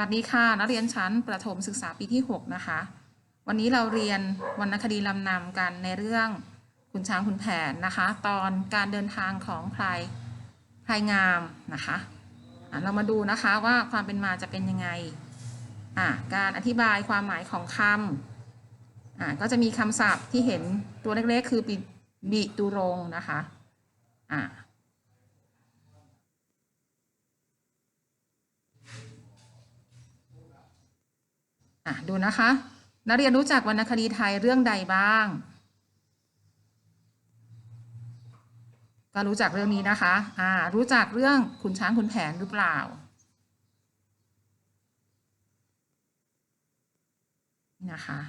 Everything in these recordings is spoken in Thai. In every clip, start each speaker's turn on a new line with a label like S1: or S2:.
S1: วัสดีค่ะ นักเรียนชั้นประถมศึกษาปีที่ 6 นะคะ วันนี้เราเรียนวรรณคดีลำนำกันในเรื่องขุนช้างขุนแผนนะคะ ตอนการเดินทางของพลายพลายงามนะคะอะเรามาดูนะคะว่าความเป็นมาจะเป็นยังไงอะการอธิบายความหมายของคำอะก็จะมีคำศัพท์ที่เห็นตัวเล็กๆ คือบิบตุรงนะคะอะ อะดูนะคะ นักเรียนรู้จักวรรณคดีไทยเรื่องใดบ้าง ก็รู้จักเรื่องนี้นะคะอ่ารู้จักเรื่องขุนช้างขุนแผนหรือเปล่านี่นะคะ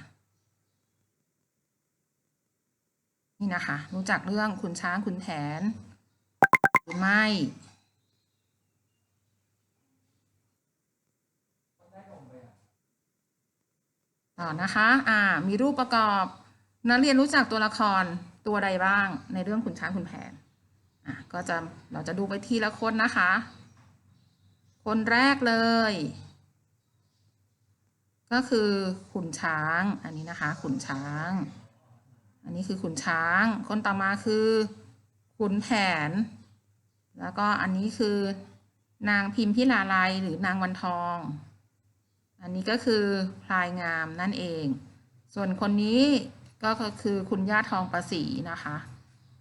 S1: นี่นะคะ รู้จักเรื่องขุนช้างขุนแผนหรือไม่ ต่อนะคะอ่ามีรูปประกอบ นักเรียนรู้จักตัวละครตัวใดบ้างในเรื่องขุนช้างขุนแผนอะก็จะเราจะดูไปทีละคนนะคะ คนแรกเลย ก็คือขุนช้าง อันนี้นะคะ ขุนช้าง อันนี้คือขุนช้าง คนต่อมาคือ ขุนแผน แล้วก็อันนี้คือนางพิมพิลาไลยหรือนางวันทอง อันนี้ก็คือพลายงามนั่นเอง ส่วนคนนี้ก็คือคุณย่าทองประสีนะคะ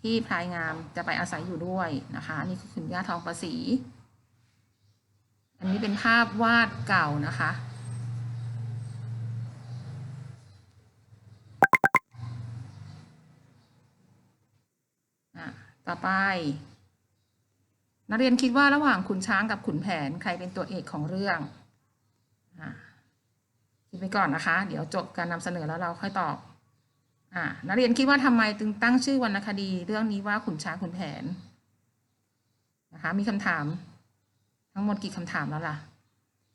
S1: ที่พลายงามจะไปอาศัยอยู่ด้วยนะคะอันนี้คือคุณย่าทองประสี อันนี้เป็นภาพวาดเก่านะคะต่อไป นักเรียนคิดว่าระหว่างขุนช้างกับขุนแผนใครเป็นตัวเอกของเรื่อง ไปก่อนนะคะ เดี๋ยวจบการนำเสนอแล้วเราค่อยตอบอ่านักเรียนคิดว่าทำไมจึงตั้งชื่อวรรณคดี เรื่องนี้ว่าขุนช้างขุนแผนนะคะ มีคำถาม ทั้งหมดกี่คำถามแล้วล่ะ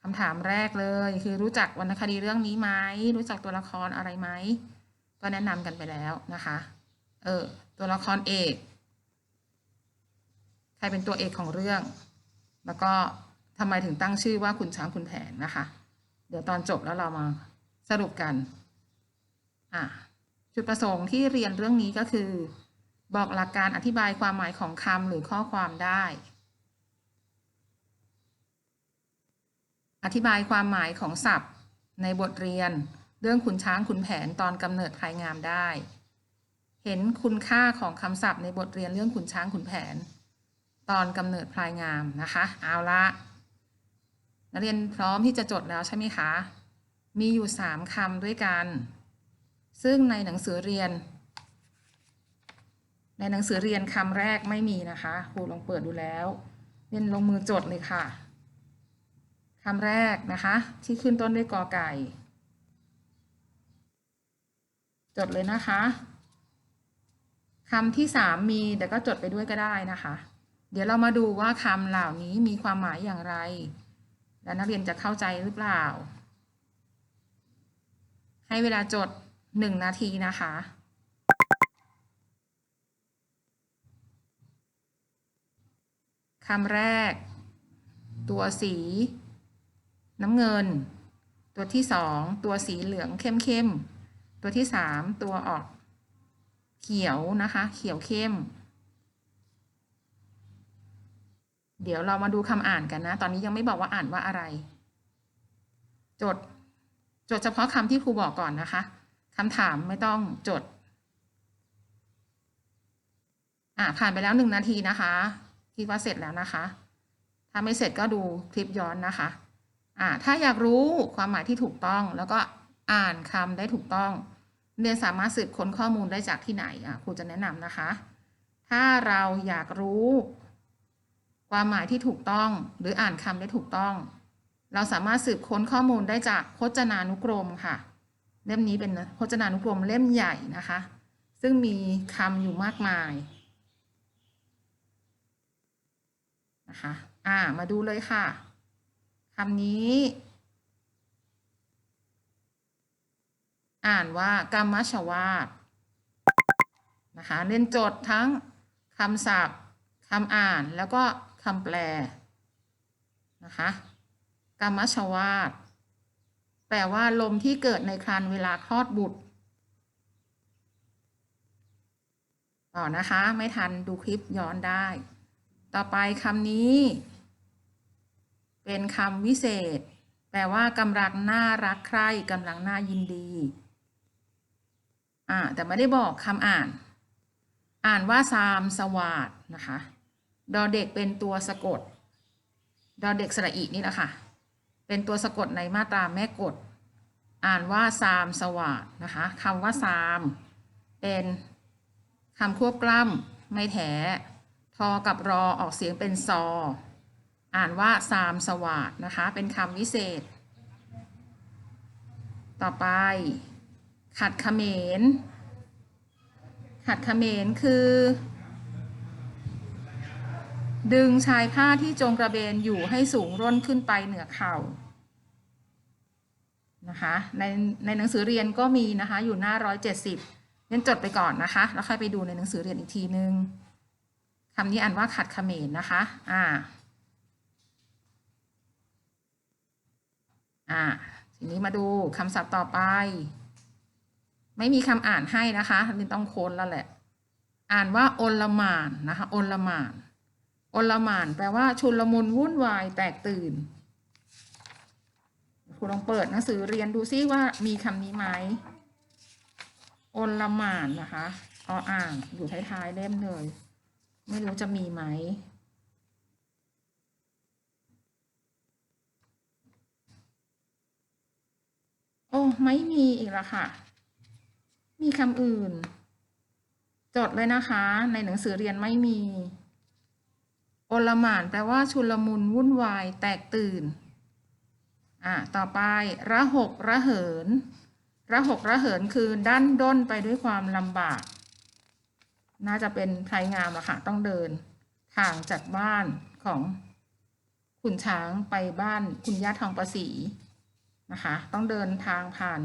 S1: คำถามแรกเลยคือรู้จักวรรณคดีเรื่องนี้ไหมรู้จักตัวละครอะไรไหมก็แนะนำกันไปแล้วนะคะ เออตัวละครเอกใครเป็นตัวเอกของเรื่อง แล้วก็ทำไมถึงตั้งชื่อว่าขุนช้างขุนแผนนะคะ เดี๋ยวตอนจบแล้วเรามาสรุปกัน อะ จุดประสงค์ที่เรียนเรื่องนี้ก็คือ บอกหลักการอธิบายความหมายของคำหรือข้อความได้ อธิบายความหมายของศัพท์ ในบทเรียน เรื่องขุนช้างขุนแผนตอนกำเนิดพลายงามได้ เห็นคุณค่าของคำศัพท์ในบทเรียนเรื่องขุนช้างขุนแผน ตอนกำเนิดพลายงามนะคะ เอาละ นักเรียนพร้อมที่จะจดแล้วใช่ไหมคะ มีอยู่สามคำด้วยกัน ซึ่งในหนังสือเรียน ในหนังสือเรียนคำแรกไม่มีนะคะครูลองเปิดดูแล้ว เรียนลงมือจดเลยค่ะคำแรกนะคะ ที่ขึ้นต้นด้วยกอไก่ จดเลยนะคะคำที่สามมีแต่ก็จดไปด้วยก็ได้นะคะ เดี๋ยวเรามาดูว่าคำเหล่านี้มีความหมายอย่างไร และนักเรียนจะเข้าใจหรือเปล่า ให้เวลาจดหนึ่งนาทีนะคะคำแรก ตัวสี น้ำเงิน ตัวที่สองตัวสีเหลืองเข้มเข้มๆตัวที่สามตัวออก เขียวนะคะ เขียวเข้ม เดี๋ยวเรามาดูคำอ่านกันนะ ตอนนี้ยังไม่บอกว่าอ่านว่าอะไร จด จดเฉพาะคำที่ครูบอกก่อนนะคะคำถามไม่ต้องจด อ่าผ่านไปแล้วหนึ่งนาทีนะคะคิดว่าเสร็จแล้วนะคะ ถ้าไม่เสร็จก็ดูคลิปย้อนนะคะ อ่า ถ้าอยากรู้ความหมายที่ถูกต้อง แล้วก็อ่านคำได้ถูกต้อง เรียนสามารถสืบค้นข้อมูลได้จากที่ไหนอะครูจะแนะนำนะคะ ถ้าเราอยากรู้ ความหมายที่ถูกต้องหรืออ่านคำได้ถูกต้อง เราสามารถสืบค้นข้อมูลได้จากพจนานุกรมค่ะ เล่มนี้เป็นพจนานุกรมเล่มใหญ่นะคะ ซึ่งมีคำอยู่มากมายนะคะอ่ามาดูเลยค่ะคำนี้ อ่านว่ากรรมชวาทนะคะเรียนโจทย์ทั้งคำศัพท์คำอ่านแล้วก็ คำแปลนะคะกรรมชวาสแปลว่าลมที่เกิดในครรภ์เวลาคลอดบุตรต่อนะคะ ไม่ทันดูคลิปย้อนได้ ต่อไปคำนี้ เป็นคำวิเศษ แปลว่ากำลังน่ารักใคร่กำลังน่ายินดีอ่าแต่ไม่ได้บอกคำอ่าน อ่านว่าซามสวาดนะคะ ดอเด็กเป็นตัวสะกด ดอเด็กสระอีนี่แหละค่ะ เป็นตัวสะกดในมาตราแม่กฎ อ่านว่าซามสวาดนะคะคำว่าซาม เป็นคำควบกล้ำไม่แถทอกับรอออกเสียงเป็นซอ อ่านว่าซามสวาดนะคะ เป็นคำวิเศษ ต่อไป ขัดเขมรขัดเขมรคือ ดึงชายผ้าที่จงกระเบนอยู่ให้สูงร่นขึ้นไปเหนือเข่านะคะในในหนังสือเรียนก็มีนะคะอยู่หน้าร้อยเจ็ดสิบเรียนจดไปก่อนนะคะ แล้วค่อยไปดูในหนังสือเรียนอีกทีนึงคำนี้อ่านว่าขัดเขมรนะคะ อ่า อ่า ทีนี้มาดูคำศัพท์ต่อไป ไม่มีคำอ่านให้นะคะเรียนต้องค้นแล้วแหละ อ่านว่าอลมานนะคะอลมาน อลหมานแปลว่าชุลมุนวุ่นวายแตกตื่นครูลองเปิดหนังสือเรียนดูซิว่ามีคำนี้ไหมอลหมานนะคะออ่างอยู่ท้ายๆเล่มเลย ไม่รู้จะมีไหมโอ้ไม่มีอีกแล้วค่ะ มีคำอื่น จดเลยนะคะ ในหนังสือเรียนไม่มี โอลหมานแปลว่าชุลมุนวุ่นวาย แตกตื่น อ่า ต่อไประหกระเหิน ระหกระเหินคือด้านด้นไปด้วยความลำบาก น่าจะเป็นไพรงามอะค่ะ ต้องเดินทางจากบ้านของขุนช้างไปบ้านคุณย่าทองประสีนะคะ ต้องเดินทางผ่าน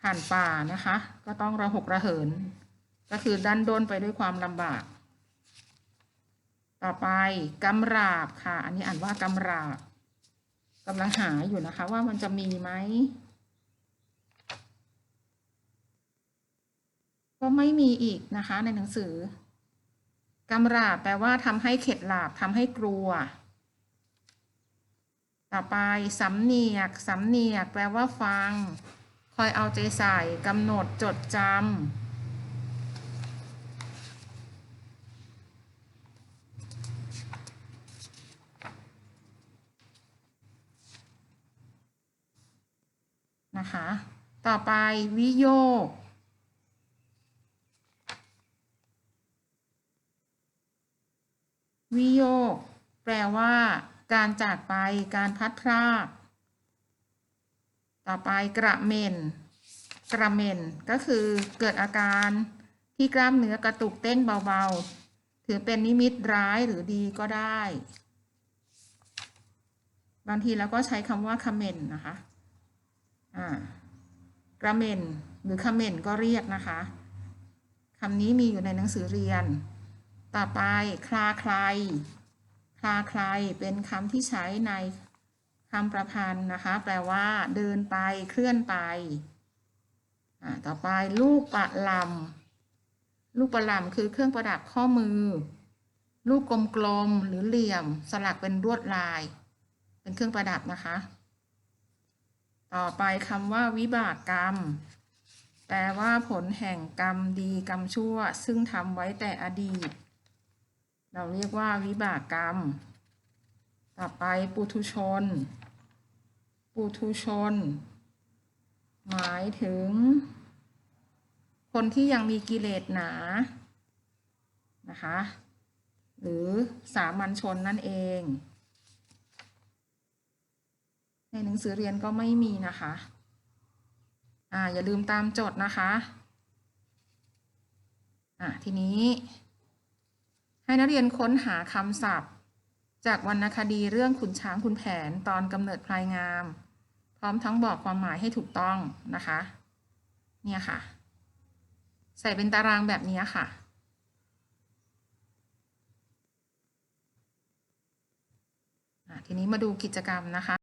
S1: ผ่านป่านะคะ ก็ต้องระหกระเหิน ก็คือดันด้นไปด้วยความลำบาก ต่อไปกำราบค่ะ อันนี้อ่านว่ากำราบกำลังหาอยู่นะคะ ว่ามันจะมีไหมก็ไม่มีอีกนะคะ ในหนังสือกำราบแปลว่าทำให้เข็ดหลาบทำให้กลัว ต่อไปสำเนียกสำเนียก แปลว่าฟัง คอยเอาใจใส่กำหนดจดจำ นะคะ ต่อไปวิโยควิโยคแปลว่า การจากไปการพัดพรากต่อไปกระเมนกระเมนก็คือเกิดอาการที่กล้ามเนื้อกระตุกเต้นเบาๆ ถือเป็นนิมิตร้ายหรือดีก็ได้ บางทีเราก็ใช้คำว่าคเมนนะคะ อ่ากระเมนหรือคเมนก็เรียกนะคะคำนี้มีอยู่ในหนังสือเรียน ต่อไปคลาใครคลาใครเป็นคำที่ใช้ในคำประพันธ์นะคะ แปลว่า เดินไปเคลื่อนไปอ่าต่อไปลูกประลำลูกประลำคือเครื่องประดับข้อมือ ลูกกลมๆหรือเหลี่ยม สลักเป็นลวดลาย เป็นเครื่องประดับนะคะ ต่อไปคำว่าวิบากกรรม แปลว่าผลแห่งกรรมดีกรรมชั่ว ซึ่งทำไว้แต่อดีต เราเรียกว่าวิบากกรรม ต่อไปปุถุชน ปุถุชน หมายถึง คนที่ยังมีกิเลสหนา นะคะ หรือสามัญชนนั่นเอง ในหนังสือเรียนก็ไม่มีนะคะ อ่าอย่าลืมตามโจทย์นะคะ อ่าทีนี้ ให้นักเรียนค้นหาคำศัพท์ จากวรรณคดีเรื่องขุนช้างขุนแผนตอนกำเนิดพลายงาม พร้อมทั้งบอกความหมายให้ถูกต้องนะคะ เนี่ยค่ะ ใส่เป็นตารางแบบนี้ค่ะออะทีนี้มาดูกิจกรรมนะคะ